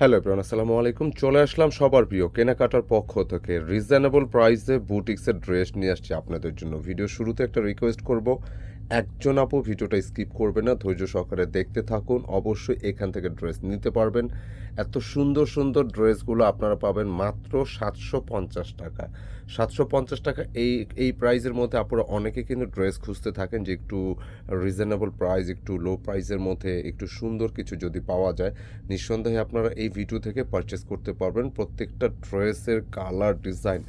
Hello এবার আসসালামু আলাইকুম চলে আসলাম সবার প্রিয় কেনাকাটার পক্ষ থেকে। রিজনেবল প্রাইসে বুটিক্সের ড্রেস নিয়ে আসছি আপনাদের জন্য। ভিডিও শুরুতে একটা রিকোয়েস্ট করব। একজন আপু ভিডিওটা স্কিপ করবে না, ধৈর্য সহকারে দেখতে থাকুন, অবশ্যই এখান থেকে ড্রেস নিতে পারবেন। এত সুন্দর সুন্দর ড্রেসগুলো আপনারা পাবেন মাত্র সাতশো পঞ্চাশ টাকা। সাতশো পঞ্চাশ টাকা এই এই প্রাইজের মধ্যে আপনারা অনেকে কিন্তু ড্রেস খুঁজতে থাকেন যে একটু রিজনেবল প্রাইস একটু লো প্রাইসের মধ্যে একটু সুন্দর কিছু যদি পাওয়া যায়, নিঃসন্দেহে আপনারা এই ভিডিও থেকে পারচেস করতে পারবেন। প্রত্যেকটা ড্রেসের কালার ডিজাইন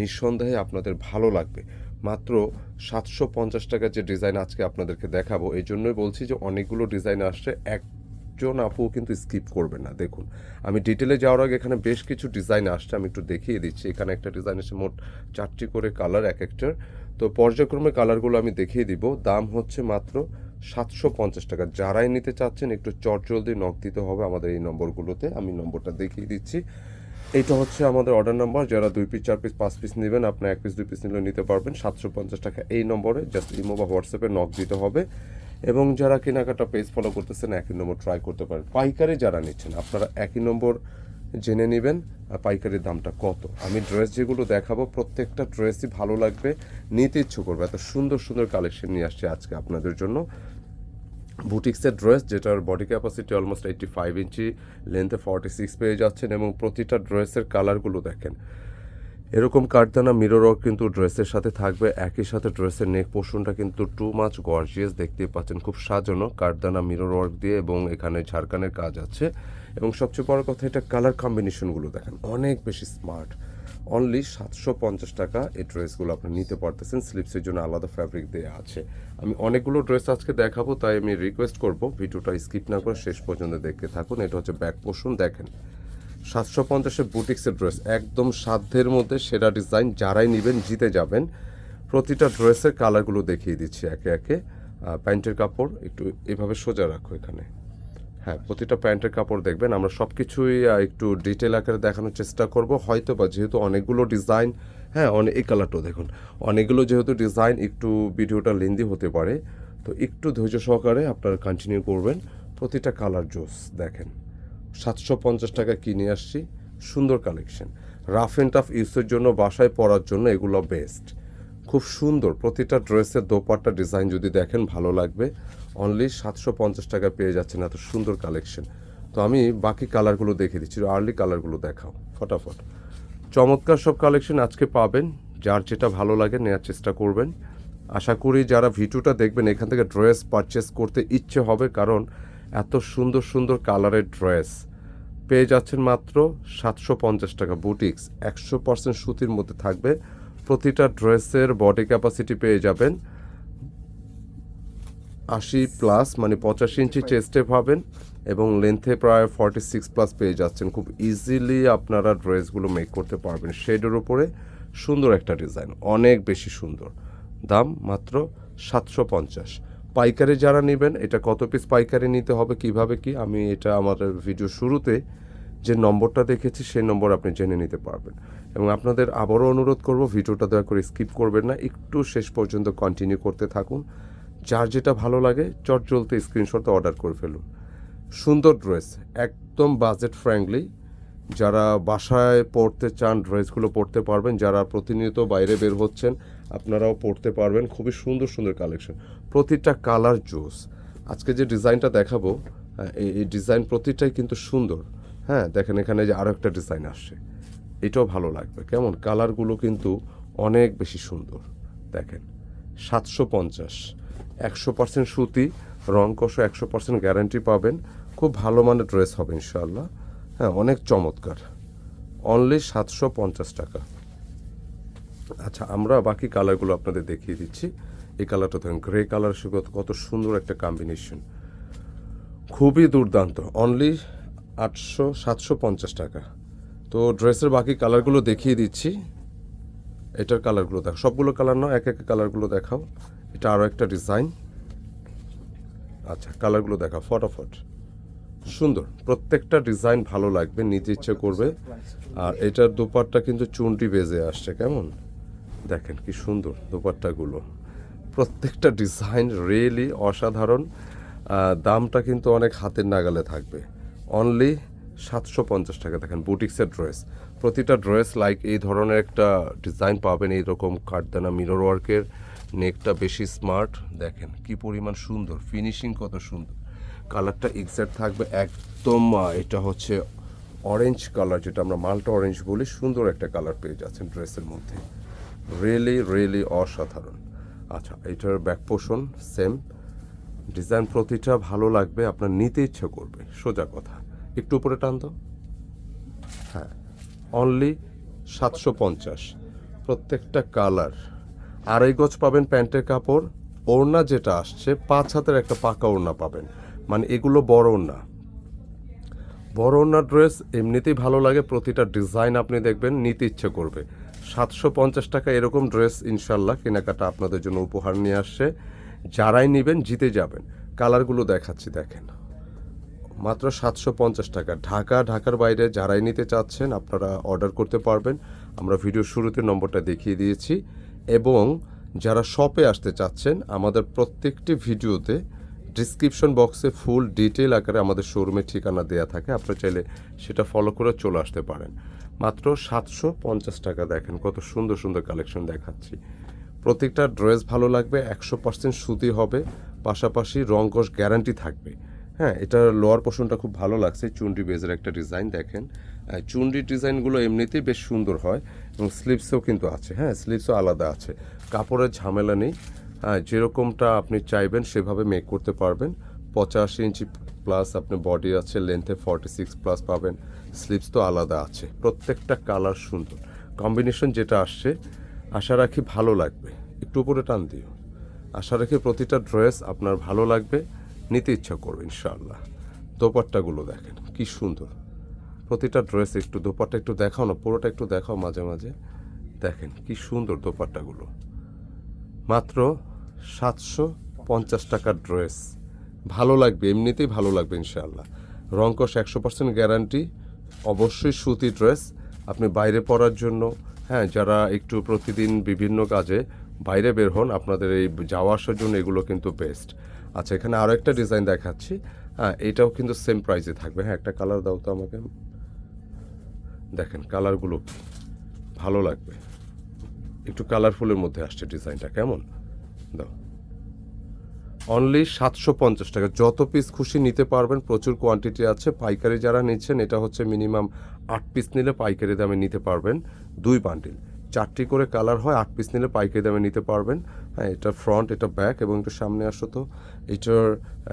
নিঃসন্দেহে আপনাদের ভালো লাগবে। মাত্র সাতশো পঞ্চাশ টাকার যে ডিজাইন আজকে আপনাদেরকে দেখাবো, এই জন্যই বলছি যে অনেকগুলো ডিজাইন আসছে। একজন আপু কিন্তু স্কিপ করবে না। দেখুন, আমি ডিটেলে যাওয়ার আগে এখানে বেশ কিছু ডিজাইন আসছে, আমি একটু দেখিয়ে দিচ্ছি। এখানে একটা ডিজাইন এসে মোট চারটি করে কালার এক একটার। তো পর্যায়ক্রমে কালারগুলো আমি দেখিয়ে দিব। দাম হচ্ছে মাত্র সাতশো পঞ্চাশ টাকা। যারাই নিতে চাচ্ছেন, একটু চটজলদি নক দিতে হবে আমাদের এই নম্বরগুলোতে আমি নম্বরটা দেখিয়ে দিচ্ছি। এইটা হচ্ছে আমাদের অর্ডার নাম্বার যারা দুই পিস চার পিস পাঁচ পিস নেবেন, আপনার এক পিস দুই পিস নিলে নিতে পারবেন। সাতশো পঞ্চাশ টাকা এই নম্বরে জাস্ট ইমো বা হোয়াটসঅ্যাপে নক দিতে হবে। এবং যারা কেনাকাটা পেজ ফলো করতেছেন, একই নম্বর ট্রাই করতে পারেন। পাইকারি যারা নিচ্ছেন, আপনারা একই নম্বর জেনে নেবেন আর পাইকারির দামটা কত। আমি ড্রেস যেগুলো দেখাবো, প্রত্যেকটা ড্রেসই ভালো লাগবে, নিতে ইচ্ছু করবে। এত সুন্দর সুন্দর কালেকশন নিয়ে আসছে আজকে আপনাদের জন্য। বুটিক্সের ড্রেস, যেটার body capacity almost eighty five inch লেন্থে forty six পেয়ে যাচ্ছেন এবং প্রতিটা ড্রেসের কালারগুলো দেখেন। এরকম কাঠদানা মিররও কিন্তু ড্রেসের সাথে থাকবে। একই সাথে ড্রেসের নেক পোর্শনটা কিন্তু টু মাচ গর্জিয়াস দেখতেই পাচ্ছেন খুব সাজানো কাঠদানা মিরর ওয়ার্ক দিয়ে এবং এখানে ঝাড়খানের কাজ আছে। এবং সবচেয়ে বড় কথা, এটা কালার কম্বিনেশনগুলো দেখেন, অনেক বেশি স্মার্ট অনলি সাতশো পঞ্চাশ টাকা এই ড্রেসগুলো আপনি নিতে পারতেছেন। স্লিপসের জন্য আলাদা ফ্যাব্রিক দেওয়া আছে। আমি অনেকগুলো ড্রেস আজকে দেখাবো, তাই আমি রিকোয়েস্ট করব। ভিডিওটা স্কিপ না করে শেষ পর্যন্ত দেখতে থাকুন। এটা হচ্ছে ব্যাক পোর্শন দেখেন। সাতশো পঞ্চাশের বুটিক্সের ড্রেস একদম সাধ্যের মধ্যে সেরা ডিজাইন যারাই নেবেন, জিতে যাবেন। প্রতিটা ড্রেসের কালারগুলো দেখিয়ে দিচ্ছি একে একে। প্যান্টের কাপড়, একটু এভাবে সোজা রাখো এখানে। হ্যাঁ প্রতিটা প্যান্টের কাপড় দেখবেন, আমরা সব কিছুই একটু ডিটেল আকারে দেখানোর চেষ্টা করব। হয়তো বা যেহেতু অনেকগুলো ডিজাইন হ্যাঁ অনেক এই কালারটাও দেখুন, অনেকগুলো যেহেতু ডিজাইন একটু ভিডিওটা লেন্দি হতে পারে, তো একটু ধৈর্য সহকারে আপনারা কন্টিনিউ করবেন। প্রতিটা কালার জোস দেখেন, সাতশো পঞ্চাশ টাকা কিনে আসছি, সুন্দর কালেকশন রাফ অ্যান্ড টাফ ইউজের জন্য, বাসায় পরার জন্য এগুলো বেস্ট খুব সুন্দর, প্রতিটা ড্রেসের দোপাট্টা ডিজাইন যদি দেখেন, ভালো লাগবে। অনলি সাতশো পঞ্চাশ টাকা পেয়ে যাচ্ছেন এত সুন্দর কালেকশন তো আমি বাকি কালারগুলো দেখে দিচ্ছি আর্লি কালারগুলো দেখাও, ফটাফট। চমৎকার সব কালেকশন আজকে পাবেন, যার যেটা ভালো লাগে নেওয়ার চেষ্টা করবেন। আশা করি যারা ভিডিওটা দেখবেন, এখান থেকে ড্রেস পারচেস করতে ইচ্ছে হবে, কারণ এত সুন্দর সুন্দর কালারের ড্রেস পেয়ে যাচ্ছেন মাত্র সাতশো পঞ্চাশ টাকা বুটিক্স একশো পার্সেন্ট সুতির মধ্যে থাকবে। প্রতিটা ড্রেসের বডি ক্যাপাসিটি পেয়ে যাবেন। আশি প্লাস মানে পঁচাশি ইঞ্চি চেস্টে পাবেন এবং লেন্থে প্রায় ফর্টি সিক্স প্লাস পেয়ে যাচ্ছেন। খুব ইজিলি আপনারা ড্রেসগুলো মেক করতে পারবেন শেডের উপরে। সুন্দর একটা ডিজাইন অনেক বেশি সুন্দর। দাম মাত্র সাতশো পঞ্চাশ। পাইকারি যারা নেবেন এটা কত পিস পাইকারি নিতে হবে কীভাবে কি আমি এটা আমাদের ভিডিও শুরুতে যে নম্বরটা দেখেছি সেই নম্বর আপনি জেনে নিতে পারবেন। এবং আপনাদের আবারও অনুরোধ করব ভিডিওটা দয়া করে স্কিপ করবেন না একটু শেষ পর্যন্ত কন্টিনিউ করতে থাকুন। যার যেটা ভালো লাগে, চট চলতে স্ক্রিনশট অর্ডার করে ফেলুন। সুন্দর ড্রেস একদম বাজেট ফ্রেন্ডলি যারা বাসায় পড়তে চান ড্রেসগুলো পড়তে পারবেন। যারা প্রতিনিয়ত বাইরে বের হচ্ছেন, আপনারাও পড়তে পারবেন। খুবই সুন্দর সুন্দর কালেকশন প্রতিটা কালার জোস আজকে যে ডিজাইনটা দেখাবো এই ডিজাইন প্রতিটাই কিন্তু সুন্দর। হ্যাঁ দেখেন এখানে যে আরও একটা ডিজাইন আসছে। এটাও ভালো লাগবে। কেমন? কালারগুলো কিন্তু অনেক বেশি সুন্দর। দেখেন, সাতশো পঞ্চাশ। একশো পার্সেন্ট সুতি, রং কষো একশো পার্সেন্ট গ্যারান্টি পাবেন। খুব ভালো মানের ড্রেস হবে ইনশাল্লাহ হ্যাঁ অনেক চমৎকার। অনলি সাতশো পঞ্চাশ টাকা। আচ্ছা আমরা বাকি কালারগুলো আপনাদের দেখিয়ে দিচ্ছি। এই কালারটা দেখেন গ্রে কালার সে কত- সুন্দর একটা কম্বিনেশন খুবই দুর্দান্ত। অনলি আটশো সাতশো পঞ্চাশ টাকা। তো ড্রেসের বাকি কালারগুলো দেখিয়ে দিচ্ছি। এটার কালারগুলো দেখো, সবগুলো কালার না এক এক কালারগুলো দেখাও। এটা আরও একটা ডিজাইন আচ্ছা কালারগুলো দেখা, ফটাফট। সুন্দর, প্রত্যেকটা ডিজাইন ভালো লাগবে নিতে ইচ্ছে করবে। আর এটার দোপাট্টা কিন্তু চুনটি বেজে আসছে, কেমন? দেখেন কি সুন্দর দোপাট্টাগুলো। প্রত্যেকটা ডিজাইন রিয়েলি অসাধারণ। দামটা কিন্তু অনেক হাতের নাগালে থাকবে। অনলি সাতশো পঞ্চাশ টাকা। দেখেন, বুটিক্সের ড্রেস প্রতিটা ড্রেস লাইক এই ধরনের একটা ডিজাইন পাবেন, এইরকম কাঠদানা মিরর ওয়ার্কের নেকটা বেশি স্মার্ট, দেখেন কি পরিমাণ সুন্দর ফিনিশিং কত সুন্দর। কালারটা এক্সাক্ট থাকবে একদম এটা হচ্ছে অরেঞ্জ কালার যেটা আমরা মাল্টা অরেঞ্জ বলি, সুন্দর একটা কালার পেয়ে যাচ্ছেন ড্রেসের মধ্যে। রিয়েলি রিয়েলি অসাধারণ। আচ্ছা এটার ব্যাক পোষণ সেম ডিজাইন প্রতিটা ভালো লাগবে, আপনার নিতে ইচ্ছে করবে, সোজা কথা। একটু উপরে টান দাও। হ্যাঁ অনলি সাতশো পঞ্চাশ। প্রত্যেকটা কালার আড়াই গজ পাবেন প্যান্টের কাপড়, ওড়না যেটা আসছে, পাঁচ হাতের একটা পাকা ওড়না পাবেন। মানে এগুলো বড় ওড়না। বড় ওড়নার ড্রেস এমনিতেই ভালো লাগে, প্রতিটা ডিজাইন আপনি দেখবেন, নিতে ইচ্ছে করবে। সাতশো পঞ্চাশ টাকা এরকম ড্রেস ইনশাল্লাহ কেনাকাটা আপনাদের জন্য উপহার নিয়ে আসছে। যারাই নেবেন, জিতে যাবেন। কালারগুলো দেখাচ্ছি, দেখেন। মাত্র সাতশো পঞ্চাশ টাকা। ঢাকা, ঢাকার বাইরে যারাই নিতে চাচ্ছেন, আপনারা অর্ডার করতে পারবেন। আমরা ভিডিও শুরুতে নম্বরটা দেখিয়ে দিয়েছি। এবং যারা শপে আসতে চাচ্ছেন, আমাদের প্রত্যেকটি ভিডিওতে ডিসক্রিপশন বক্সে ফুল ডিটেল আকারে আমাদের শোরুমের ঠিকানা দেওয়া থাকে। আপনারা চাইলে সেটা ফলো করে চলে আসতে পারেন। মাত্র সাতশো পঞ্চাশ টাকা দেখেন, কত সুন্দর সুন্দর কালেকশন দেখাচ্ছি। প্রত্যেকটা ড্রেস ভালো লাগবে, একশো পার্সেন্ট সুতি হবে, পাশাপাশি রঙ্কশ গ্যারান্টি থাকবে। হ্যাঁ এটা লোয়ার পোর্শনটা খুব ভালো লাগছে চুন্ডি বেজের একটা ডিজাইন দেখেন। আহ, চুন্ডি ডিজাইনগুলো এমনিতেই বেশ সুন্দর হয় এবং স্লিপসেও কিন্তু আছে হ্যাঁ স্লিপসও আলাদা আছে। কাপড়ের ঝামেলা নেই। যেরকমটা আপনি চাইবেন সেভাবে মেক করতে পারবেন। পঁচাশি ইঞ্চি প্লাস আপনি বডি আছে লেন্থে ফর্টি সিক্স প্লাস পাবেন। স্লিপস তো আলাদা আছে প্রত্যেকটা কালার সুন্দর। কম্বিনেশন যেটা আসছে আশা রাখি ভালো লাগবে। একটু উপরে টান দিও। আশা রাখি প্রতিটা ড্রেস আপনার ভালো লাগবে। নিতে ইচ্ছা করবে ইনশাআল্লাহ। দোপাট্টাগুলো দেখেন কি সুন্দর। প্রতিটা ড্রেস একটু, দোপাট্টা একটু দেখাও না, পুরোটা একটু দেখাও মাঝে মাঝে। দেখেন কি সুন্দর দোপাট্টাগুলো। মাত্র সাতশো পঞ্চাশ টাকার ড্রেস। ভালো লাগবে, এমনিতেই ভালো লাগবে ইনশাআল্লাহ। রঙ্কশ একশো পার্সেন্ট গ্যারান্টি, অবশ্যই সুতি ড্রেস। আপনি বাইরে পরার জন্য হ্যাঁ যারা একটু প্রতিদিন বিভিন্ন কাজে বাইরে বের হন, আপনাদের এই যাওয়া আসার জন্য এগুলো কিন্তু বেস্ট আচ্ছা এখানে আরও একটা ডিজাইন দেখাচ্ছি। হ্যাঁ এটাও কিন্তু সেম প্রাইসে থাকবে। হ্যাঁ একটা কালার দাও তো আমাকে। দেখেন কালারগুলো ভালো লাগবে। একটু কালারফুলের মধ্যে আসছে ডিজাইনটা, কেমন? দাও। অনলি সাতশো পঞ্চাশ টাকা। যত পিস খুশি নিতে পারবেন, প্রচুর কোয়ান্টিটি আছে। পাইকারি যারা নিচ্ছেন, এটা হচ্ছে মিনিমাম আট পিস নিলে পাইকারি দামে নিতে পারবেন দুই বান্ডিল চারটি করে কালার হয়, আট পিস নিলে পাইকারি দামে নিতে পারবেন। হ্যাঁ এটা ফ্রন্ট এটা ব্যাক এবং একটু সামনে আসো তো। এটার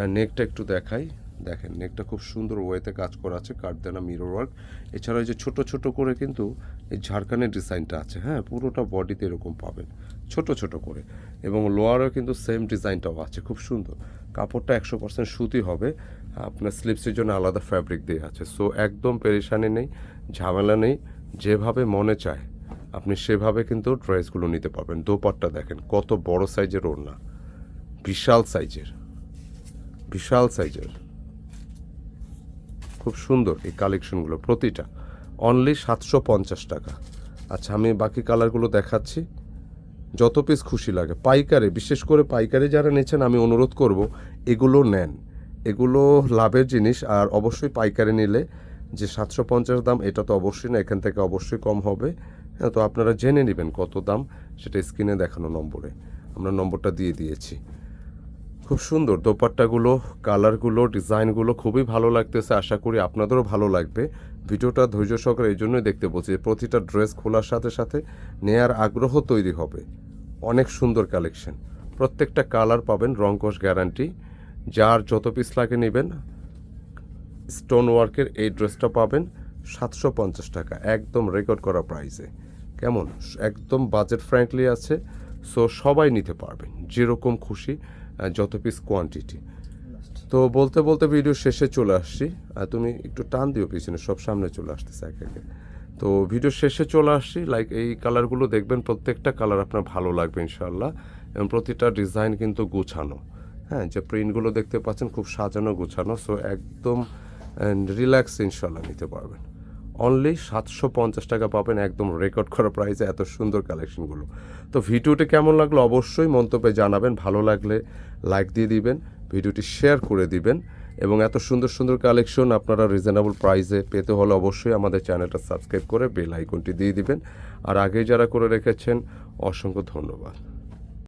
নেকটা একটু দেখাই। দেখেন, নেকটা খুব সুন্দর ওয়েতে কাজ করা আছে, কাঠদানা মিরর ওয়ার্ক এছাড়া যে ছোট ছোট করে কিন্তু এই ঝাড়খানের ডিজাইনটা আছে হ্যাঁ? পুরোটা বডিতে এরকম পাবেন, ছোট ছোট করে। এবং লোয়ারও কিন্তু সেম ডিজাইনটাও আছে, খুব সুন্দর। কাপড়টা একশো পার্সেন্ট সুতি হবে, আপনার স্লিপসের জন্য আলাদা ফ্যাব্রিক দিয়ে আছে। সো একদম পেরেশানি নেই, ঝামেলা নেই, যেভাবে মনে চায়, আপনি সেভাবে কিন্তু ড্রেসগুলো নিতে পারবেন। দোপাট্টা দেখেন, কত বড় সাইজের ওড়না, বিশাল সাইজের বিশাল সাইজের খুব সুন্দর এই কালেকশনগুলো প্রতিটা। অনলি সাতশো পঞ্চাশ টাকা। আচ্ছা আমি বাকি কালারগুলো দেখাচ্ছি। যত পিস খুশি লাগে। পাইকারে, বিশেষ করে পাইকারে যারা নিচ্ছেন, আমি অনুরোধ করব, এগুলো নেন। এগুলো লাভের জিনিস, আর অবশ্যই পাইকারে নিলে যে সাতশো পঞ্চাশ দাম, এটা তো অবশ্যই না, এখান থেকে অবশ্যই কম হবে। হ্যাঁ তো আপনারা জেনে নেবেন কত দাম, সেটা স্ক্রিনে দেখানো নম্বরে। আমরা নম্বরটা দিয়ে দিয়েছি। খুব সুন্দর। দোপাট্টাগুলো, কালারগুলো, ডিজাইনগুলো খুবই ভালো লাগতেছে। আশা করি আপনাদেরও ভালো লাগবে। ভিডিওটা ধৈর্য সহকারে এই জন্যই দেখতে বলছি প্রতিটা ড্রেস খোলার সাথে সাথে নেয়ার আগ্রহ তৈরি হবে। অনেক সুন্দর কালেকশন। প্রত্যেকটা কালার পাবেন রংকশ গ্যারান্টি। যার যত পিস লাগে নেবেন স্টোন ওয়ার্কের এই ড্রেসটা পাবেন সাতশো পঞ্চাশ টাকা, একদম রেকর্ড করা প্রাইসে কেমন? একদম বাজেট ফ্র্যাঙ্কলি আছে। সো সবাই নিতে পারবেন। যেরকম খুশি যত পিস কোয়ান্টিটি তো বলতে বলতে ভিডিও শেষে চলে আসছি। আর তুমি একটু টান দিও পিছনে সব সামনে চলে আসতেছে এক একে। তো ভিডিও শেষে চলে আসছি। লাইক এই কালারগুলো দেখবেন প্রত্যেকটা কালার আপনার ভালো লাগবে ইনশাল্লাহ এবং প্রতিটা ডিজাইন কিন্তু গুছানো। হ্যাঁ যে প্রিন্টগুলো দেখতে পাচ্ছেন খুব সাজানো গুছানো। সো একদম রিল্যাক্স ইনশাল্লাহ নিতে পারবেন। অনলি সাতশো পঞ্চাশ টাকা পাবেন একদম রেকর্ড করা প্রাইসে এত সুন্দর কালেকশনগুলো তো ভিডিওটি কেমন লাগল অবশ্যই মন্তব্যে জানাবেন, ভালো লাগলে লাইক দিয়ে দিবেন, ভিডিওটি শেয়ার করে দিবেন, এবং এত সুন্দর সুন্দর কালেকশন আপনারা রিজনেবল প্রাইসে পেতে হলে অবশ্যই আমাদের চ্যানেলটা সাবস্ক্রাইব করে বেল আইকনটি দিয়ে দিবেন। আর আগে যারা করে রেখেছেন, অসংখ্য ধন্যবাদ।